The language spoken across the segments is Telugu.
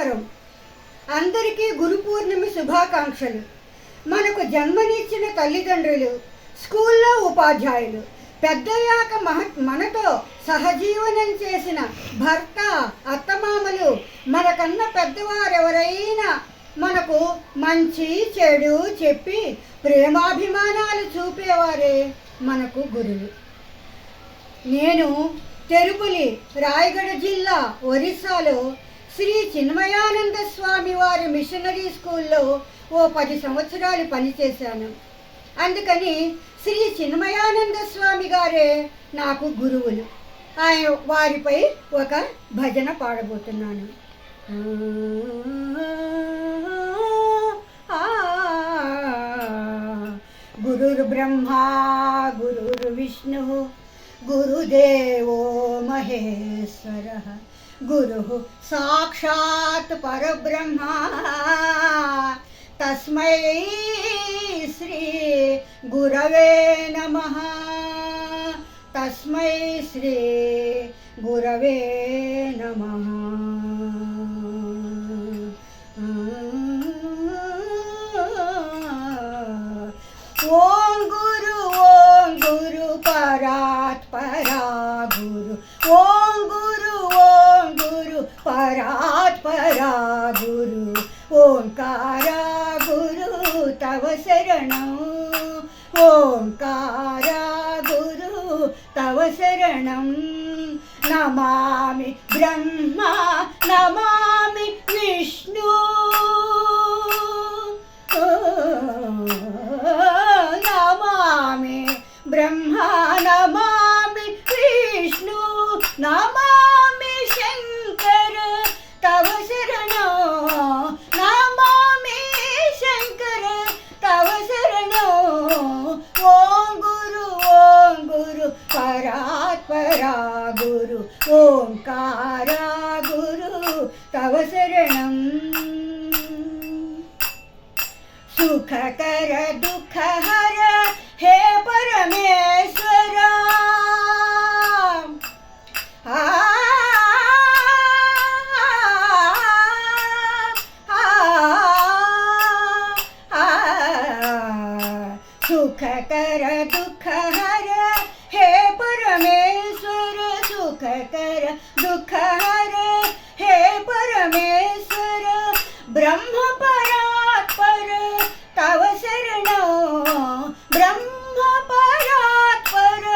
నమస్కారం అందరికీ గురు పూర్ణమి శుభాకాంక్షలు. మనకు జన్మనిచ్చిన తల్లిదండ్రులు స్కూల్లో ఉపాధ్యాయులు పెద్దయ్యాక మహ మనతో సహజీవనం చేసిన భర్త అత్తమామలు మనకన్నా పెద్దవారెవరైనా మనకు మంచి చెడు చెప్పి ప్రేమాభిమానాలు చూపేవారే మనకు గురువు. నేను తెరుపులి రాయగడ జిల్లా ఒరిస్సాలో శ్రీ చిన్మయానంద స్వామి వారి మిషనరీ స్కూల్లో ఓ పది సంవత్సరాలు పనిచేశాను. అందుకని శ్రీ చిన్మయానంద స్వామి గారే నాకు గురువులు. ఆయన వారిపై ఒక భజన పాడబోతున్నాను. గురుర్ బ్రహ్మా గురుర్ విష్ణు గురుదేవో మహేశ్వర. गुरुः साक्षात् परब्रह्मा। तस्मै श्री गुरवे नमः। तस्मै श्री गुरवे नमः। ॐ गुरु ॐ गुरु, परात् परा गुरु। ॐ ओंकारात परा गुरु ओंकारा गुरु तव शरण ओंकारा गुरु तव शरणं नमामि ब्रह्मा नमामि विष्णु परात्परा गुरु ओङ्कारा गुरु तव शरणं सुखकर दुःखहर हे परमेश्वरा सुखकर दुखहरे हे परमेश्वर ब्रह्म परात्पर तव शरण ब्रह्म परात्पर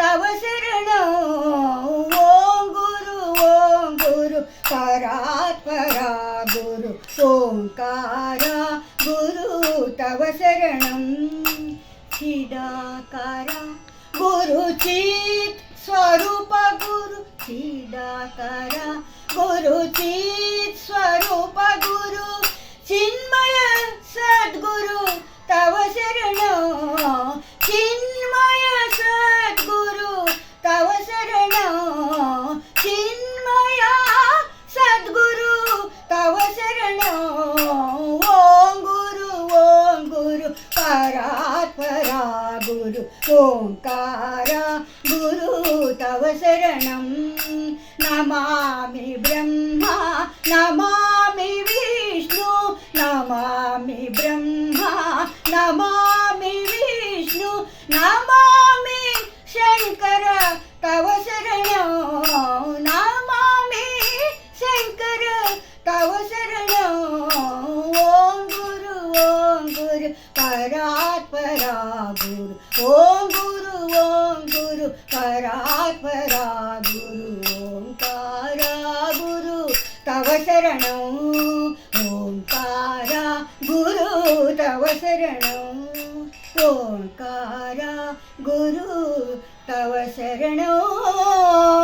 तव शरण ओम गुरु ओम गुरु परात्परा गुरु ओंकारा गुरु तव शरणं चिदाकारा गुरुचित् स्वरूप చిత్ స్వరూప గురు చిడాకార గురు చిత్ స్వరూప గురు చిన్మయ సద్గురు తవ శరణో. చిన్మయ సద్గురు తవ శరణో. చిన్మయ సద్గురు తవ శరణో. ఓం గురు ఓం గురు పరాత్ పరా గురు നമാമി ബ്രഹ്മ നമാമി വിഷ്ണു നമാമി ബ്രഹ്മ നമാമി വിഷ്ണു നമാമി ശങ്കര തവ ശരണോ നമാമി ശങ്കര തവ ശരണോ. ഓം ഗുരു ഓം ഗുരു പരാത്പരാ ഗുരു. ഓം ഗുരു ഓം ഗുരു പരാത്പരാ ഗുരു. శరణం. ఓంకార గురు తవ శరణం. ఓంకార గురు తవ శరణం.